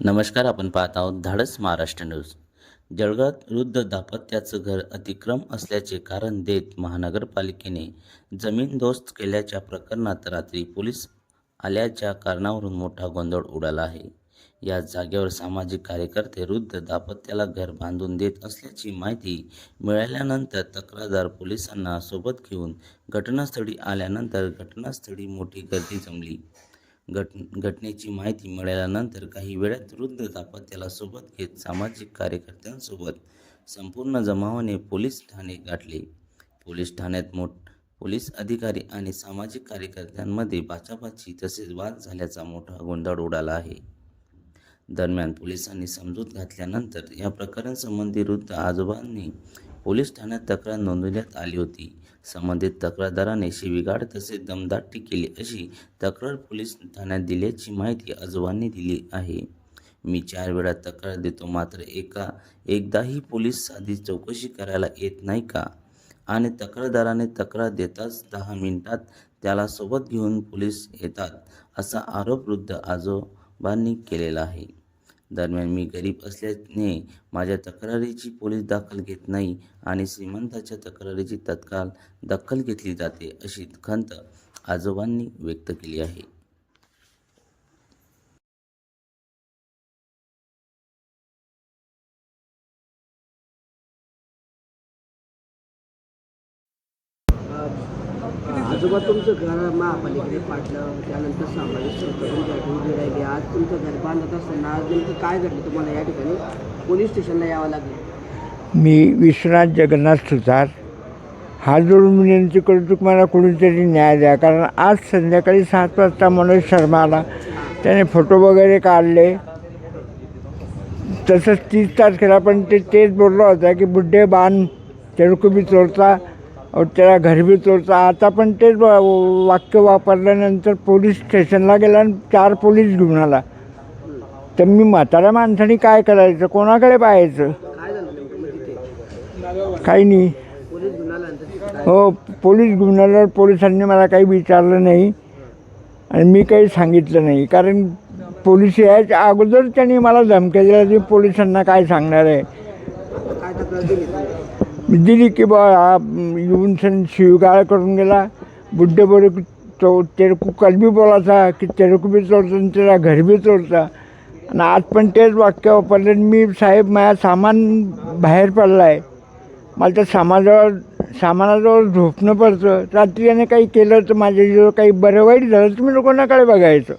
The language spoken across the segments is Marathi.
नमस्कार आपण पाहत आहोत धाडस महाराष्ट्र न्यूज. जळगावात वृद्ध दाम्पत्याचं घर अतिक्रम असल्याचे कारण देत महानगरपालिकेने जमीन दोस्त केल्याच्या प्रकरणात रात्री पोलीस आल्याच्या कारणावरून मोठा गोंधळ उडाला आहे. या जागेवर सामाजिक कार्यकर्ते वृद्ध दाम्पत्याला घर बांधून देत असल्याची माहिती मिळाल्यानंतर तक्रारदार पोलिसांना सोबत घेऊन घटनास्थळी आल्यानंतर घटनास्थळी मोठी गर्दी जमली. घट घटनेची माहिती मिळाल्यानंतर काही वेळात वृद्ध दाम्पत्याला सोबत घेत सामाजिक कार्यकर्त्यांसोबत संपूर्ण जमावाने पोलीस ठाणे गाठले. पोलीस ठाण्यात मोठ पोलीस अधिकारी आणि सामाजिक कार्यकर्त्यांमध्ये बाचाबाची तसेच वाद झाल्याचा मोठा गोंधळ उडाला आहे. दरम्यान पोलिसांनी समजूत घातल्यानंतर या प्रकरणासंबंधी वृद्ध आजोबांनी पोलीस ठाण्यात तक्रार नोंदवण्यात आली होती. संबंधित तक्रारदाराने शिवीगाळ तसेच दमदाटी केली अशी तक्रार पोलीस ठाण्यात दिल्याची माहिती आजोबांनी दिली आहे. मी चार वेळा तक्रार देतो मात्र एका एकदाही पोलीस साधी चौकशी करायला येत नाही का? आणि तक्रारदाराने तक्रार देताच दहा मिनिटात त्याला सोबत घेऊन पोलीस येतात असा आरोप वृद्ध आजोबांनी केलेला आहे. दरम्यान मी गरीब असल्याने माझ्या तक्रारीची पोलीस दाखल घेत नाही आणि श्रीमंताच्या तक्रारीची तत्काळ दखल घेतली जाते अशी खंत आजोबांनी व्यक्त केली आहे. आजोबा तुमचं घर महापालिकेने पाडलं त्यानंतर सामाजिक संकटन उभी राहिली. आज तुमचं घर बांधत असताना आज नेमकं काय घडलं तुम्हाला या ठिकाणी? पोलीस स्टेशनला यावं लागलं. मी विश्वनाथ जगन्नाथ सुतार. हा जोडून विनंती करतो की मला कोणीतरी न्याय द्या. कारण आज संध्याकाळी सात वाजता मनोज शर्मा आला. त्याने फोटो वगैरे काढले. तसंच तीस तारखेला पण ते तेच बोललो होता की बुड्ढे बाण तेरे को भी त्याला और होता आता पण तेच वाक्य वापरल्यानंतर पोलीस स्टेशनला गेला आणि चार पोलीस घेऊन आला. तर मी म्हाताऱ्या माणसाने काय करायचं? कोणाकडे पाहायचं? काही नाही. हो पोलीस घेऊन आल्यावर पोलिसांनी मला काही विचारलं नाही आणि मी काही सांगितलं नाही. कारण पोलीस यायच्या अगोदर त्यांनी मला धमक्या दिल्या की पोलिसांना काय सांगणार आहे? दिली की बा हा येऊन सण शिवगाळ करून गेला. बुड्ढे की तो तेरे को कल भी बोला था की तेरे को भी तोडता आणि तेरा घर भी तोडता आणि आज पण तेच वाक्य वापरले मी साहेब माझ्या सामान बाहेर पडला आहे मला त्या सामानाजवळ सामानाजवळ झोपणं पडतं. रात्री याने काही केलं तर माझ्या काही बरं वाईट झालं तर मी लोकांनाकडे बघायचं.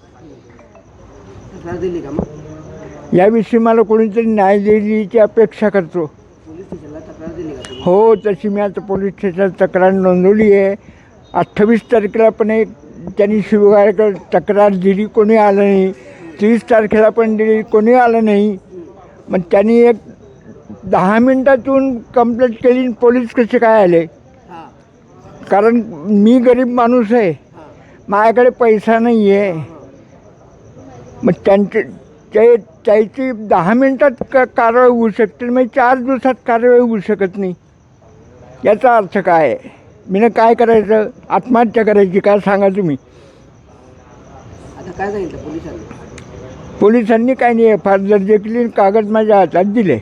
याविषयी मला कोणीतरी न्याय देण्याची अपेक्षा करतो पोलीस स्टेशनला तक्रार दिली का तुम्ही हो तशी मी आता पोलीस स्टेशनात तक्रार नोंदवली आहे. अठ्ठावीस तारखेला पण एक त्यांनी शिवगाळकर तक्रार दिली कोणी आलं नाही. तीस तारखेला पण दिली कोणी आलं नाही. मग त्यांनी एक दहा मिनटात येऊन कंप्लेंट केली पोलीस कसे काय आले? कारण मी गरीब माणूस आहे. माझ्याकडे पैसा नाही आहे मग त्यांचे ते त्याची दहा मिनटात क कारवाई होऊ शकते? मग चार दिवसात कारवाई होऊ शकत नाही. याचा अर्थ काय आहे? मी काय करायचं? आत्महत्या करायची काय सांगा तुम्ही? आता काय सांगितलं पोलिसांनी? पोलिसांनी काही नाही एफ आर दर्ज केली आणि कागद माझ्या हातात दिले.